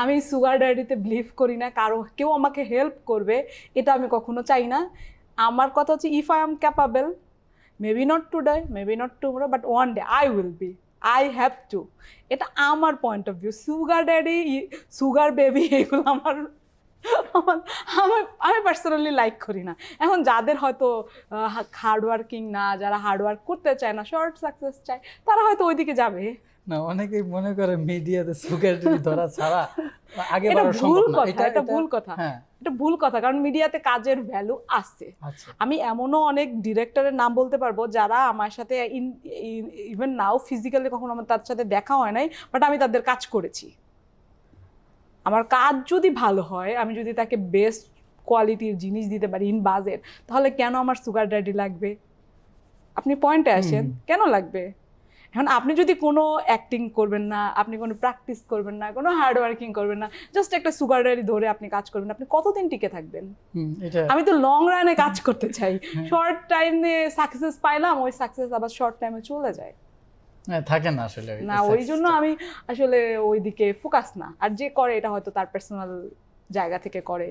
আমি সুগার ডায়েরিতে বিলিভ করি না, কারও কেউ আমাকে হেল্প করবে, এটা আমি কখনো চাই না। আমার কথা হচ্ছে if I am capable maybe not to today maybe not to tomorrow but one day I will be I have to এটা আমার point of view sugar daddy sugar baby এগুলো আমার আমার আমি আমি পার্সোনালি লাইক করি না। এখন যাদের হয়তো হার্ডওয়ার্কিং না, যারা হার্ডওয়ার্ক করতে চায় না শর্ট সাকসেস চায়, তারা হয়তো ওইদিকে যাবে। না অনেকেই মনে করে মিডিয়াতে সুগার ধরা ছাড়া আগে বাড়ার ভুল সম্ভব না। কথা এটা ভুল কথা। হ্যাঁ। এটা ভুল কথা কারণ মিডিয়াতে কাজের ভ্যালু আছে। আচ্ছা। আমি এমনও অনেক ডিরেক্টরের নাম বলতে পারব যারা আমার সাথে ইভেন নাও ফিজিক্যালি কখনো আমার তার সাথে দেখা হয় নাই বাট আমি তাদের কাজ করেছি। আমার কাজ যদি ভালো হয় আমি যদি তাকে বেস্ট কোয়ালিটির জিনিস দিতে পারি ইন বাজেট তাহলে কেন আমার সুগার ড্যাডি লাগবে? আপনি পয়েন্টে আসেন। কেন লাগবে? এখন আপনি যদি কোনো অ্যাক্টিং করবেন না আপনি কোনো প্র্যাকটিস করবেন না কোনো হার্ড ওয়ার্কিং করবেন না জাস্ট একটা সুগার ড্যাডি ধরে আপনি কাজ করবেন আপনি কতদিন টিকে থাকবেন? আমি তো লং রানে কাজ করতে চাই। শর্ট টাইমে সাকসেস পাইলাম ওই সাকসেস আবার শর্ট টাইমে চলে যায়। হ্যাঁ, থাকে না আসলে না ওই জন্য আমি আসলে ওই দিকে ফোকাস না। আর যে করে এটা হয়তো তার পার্সোনাল জায়গা থেকে করে।